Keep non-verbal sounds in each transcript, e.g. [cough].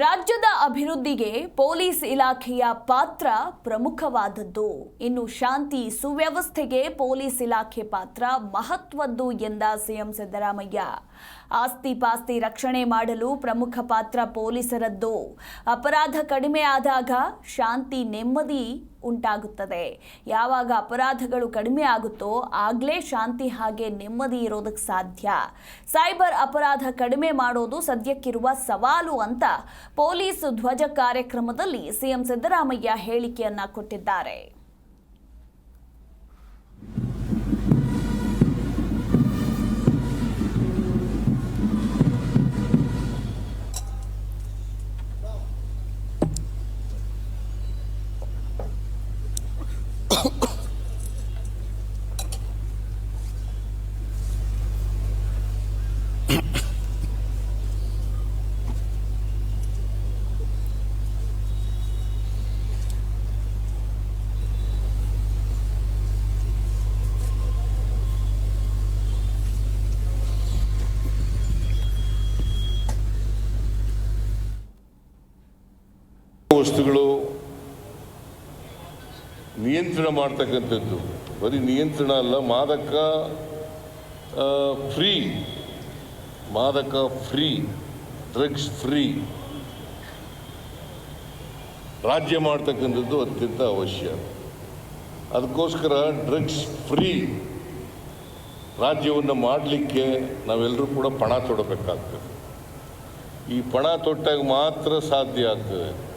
ರಾಜ್ಯದ ಅಭಿವೃದ್ಧಿಗೆ ಪೊಲೀಸ್ ಇಲಾಖೆಯ ಪಾತ್ರ ಪ್ರಮುಖವಾದದ್ದು. ಇನ್ನು ಶಾಂತಿ ಸುವ್ಯವಸ್ಥೆಗೆ ಪೊಲೀಸ್ ಇಲಾಖೆ ಪಾತ್ರ ಮಹತ್ವದ್ದು ಎಂದ ಸಿಎಂ ಸಿದ್ದರಾಮಯ್ಯ. ಆಸ್ತಿ ಪಾಸ್ತಿ ರಕ್ಷಣೆ ಮಾಡಲು ಪ್ರಮುಖ ಪಾತ್ರ ಪೊಲೀಸರದ್ದು. ಅಪರಾಧ ಕಡಿಮೆ ಆದಾಗ ಶಾಂತಿ ನೆಮ್ಮದಿ ಉಂಟಾಗುತ್ತದೆ. ಯಾವಾಗ ಅಪರಾಧಗಳು ಕಡಿಮೆ ಆಗುತ್ತೋ ಆಗಲೇ ಶಾಂತಿ ಹಾಗೆ ನೆಮ್ಮದಿ ಇರೋದಕ್ಕೆ ಸಾಧ್ಯ. ಸೈಬರ್ ಅಪರಾಧ ಕಡಿಮೆ ಮಾಡೋದು ಸದ್ಯಕ್ಕಿರುವ ಸವಾಲು ಅಂತ ಪೊಲೀಸ್ ಧ್ವಜ ಕಾರ್ಯಕ್ರಮದಲ್ಲಿ ಸಿಎಂ ಸಿದ್ದರಾಮಯ್ಯ ಹೇಳಿಕೆಯನ್ನ ಕೊಟ್ಟಿದ್ದಾರೆ. [coughs] ವಸ್ತುಗಳು ನಿಯಂತ್ರಣ ಮಾಡ್ತಕ್ಕಂಥದ್ದು. ಬರೀ ನಿಯಂತ್ರಣ ಅಲ್ಲ, ಮಾದಕ ಫ್ರೀ ಮಾದಕ ಫ್ರೀ, ಡ್ರಗ್ಸ್ ಫ್ರೀ. ರಾಜ್ಯ ಮಾಡ್ತಕ್ಕಂಥದ್ದು ಅತ್ಯಂತ ಅವಶ್ಯ. ಅದಕ್ಕೋಸ್ಕರ ಡ್ರಗ್ಸ್ ಫ್ರೀ ರಾಜ್ಯವನ್ನು ಮಾಡಲಿಕ್ಕೆ ನಾವೆಲ್ಲರೂ ಕೂಡ ಪಣ ತೊಡಬೇಕಾಗ್ತದೆ. ಈ ಪಣ ತೊಟ್ಟಾಗ ಮಾತ್ರ ಸಾಧ್ಯ ಆಗ್ತದೆ.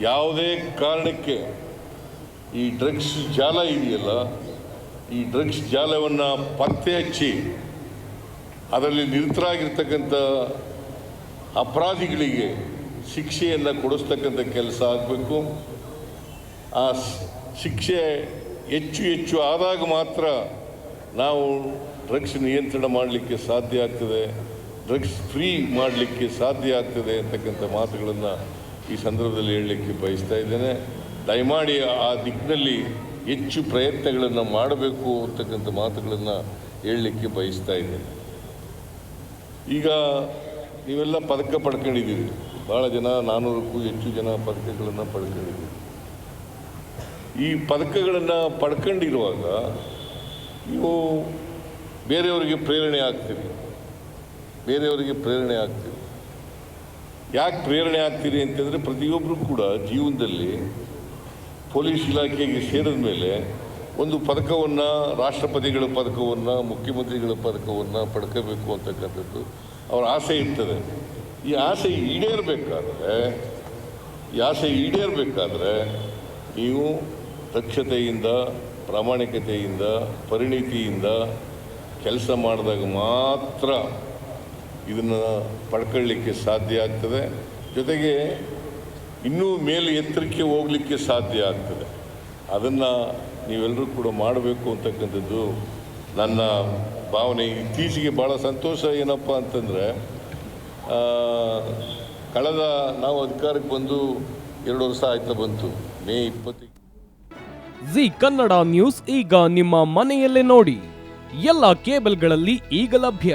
ಯಾವುದೇ ಕಾರಣಕ್ಕೆ ಈ ಡ್ರಗ್ಸ್ ಜಾಲ ಇದೆಯಲ್ಲ, ಈ ಡ್ರಗ್ಸ್ ಜಾಲವನ್ನು ಪತ್ತೆ ಹಚ್ಚಿ ಅದರಲ್ಲಿ ನಿರತರಾಗಿರ್ತಕ್ಕಂಥ ಅಪರಾಧಿಗಳಿಗೆ ಶಿಕ್ಷೆಯನ್ನು ಕೊಡಿಸ್ತಕ್ಕಂಥ ಕೆಲಸ ಆಗಬೇಕು. ಆ ಶಿಕ್ಷೆ ಹೆಚ್ಚು ಹೆಚ್ಚು ಆದಾಗ ಮಾತ್ರ ನಾವು ಡ್ರಗ್ಸ್ ನಿಯಂತ್ರಣ ಮಾಡಲಿಕ್ಕೆ ಸಾಧ್ಯ ಆಗ್ತದೆ, ಡ್ರಗ್ಸ್ ಫ್ರೀ ಮಾಡಲಿಕ್ಕೆ ಸಾಧ್ಯ ಆಗ್ತದೆ ಅಂತಕ್ಕಂಥ ಮಾತುಗಳನ್ನು ಈ ಸಂದರ್ಭದಲ್ಲಿ ಹೇಳಲಿಕ್ಕೆ ಬಯಸ್ತಾ ಇದ್ದೇನೆ. ದಯಮಾಡಿ ಆ ದಿಕ್ಕಿನಲ್ಲಿ ಹೆಚ್ಚು ಪ್ರಯತ್ನಗಳನ್ನು ಮಾಡಬೇಕು ಅಂತಕ್ಕಂಥ ಮಾತುಗಳನ್ನು ಹೇಳಲಿಕ್ಕೆ ಬಯಸ್ತಾ ಇದ್ದೇನೆ. ಈಗ ನೀವೆಲ್ಲ ಪದಕ ಪಡ್ಕೊಂಡಿದ್ದೀರಿ. ಭಾಳ ಜನ ನಾನ್ನೂರಕ್ಕೂ ಹೆಚ್ಚು ಜನ ಪದಕಗಳನ್ನು ಪಡ್ಕೊಂಡಿದ್ದೀರಿ. ಈ ಪದಕಗಳನ್ನು ಪಡ್ಕೊಂಡಿರುವಾಗ ನೀವು ಬೇರೆಯವರಿಗೆ ಪ್ರೇರಣೆ ಆಗ್ತೀರಿ. ಬೇರೆಯವರಿಗೆ ಪ್ರೇರಣೆ ಆಗ್ತೀರಿ. ಯಾಕೆ ಪ್ರೇರಣೆ ಆಗ್ತೀರಿ ಅಂತಂದರೆ ಪ್ರತಿಯೊಬ್ಬರು ಕೂಡ ಜೀವನದಲ್ಲಿ ಪೊಲೀಸ್ ಇಲಾಖೆಗೆ ಸೇರಿದ ಮೇಲೆ ಒಂದು ಪದಕವನ್ನು, ರಾಷ್ಟ್ರಪತಿಗಳ ಪದಕವನ್ನು, ಮುಖ್ಯಮಂತ್ರಿಗಳ ಪದಕವನ್ನು ಪಡ್ಕೋಬೇಕು ಅಂತಕ್ಕಂಥದ್ದು ಅವರ ಆಸೆ ಇರ್ತದೆ. ಈ ಆಸೆ ಈಡೇರಬೇಕಾದ್ರೆ, ಈ ಆಸೆ ಈಡೇರಬೇಕಾದ್ರೆ ನೀವು ದಕ್ಷತೆಯಿಂದ, ಪ್ರಾಮಾಣಿಕತೆಯಿಂದ, ಪರಿಣಿತಿಯಿಂದ ಕೆಲಸ ಮಾಡಿದಾಗ ಮಾತ್ರ ಇದನ್ನು ಪಡ್ಕೊಳ್ಳಿಕ್ಕೆ ಸಾಧ್ಯ ಆಗ್ತದೆ. ಜೊತೆಗೆ ಇನ್ನೂ ಮೇಲೆ ಎತ್ತರಕ್ಕೆ ಹೋಗಲಿಕ್ಕೆ ಸಾಧ್ಯ ಆಗ್ತದೆ. ಅದನ್ನು ನೀವೆಲ್ಲರೂ ಕೂಡ ಮಾಡಬೇಕು ಅಂತಕ್ಕಂಥದ್ದು ನನ್ನ ಭಾವನೆ. ಇತ್ತೀಚೆಗೆ ಭಾಳ ಸಂತೋಷ ಏನಪ್ಪ ಅಂತಂದರೆ ಕಳೆದ ನಾವು ಅಧಿಕಾರಕ್ಕೆ ಬಂದು ಎರಡು ವರ್ಷ ಆಯ್ತಾ ಬಂತು. ಮೇ ಇಪ್ಪತ್ತಿಗೆ ಜಿ ಕನ್ನಡ ನ್ಯೂಸ್ ಈಗ ನಿಮ್ಮ ಮನೆಯಲ್ಲೇ ನೋಡಿ. ಎಲ್ಲ ಕೇಬಲ್ಗಳಲ್ಲಿ ಈಗ ಲಭ್ಯ.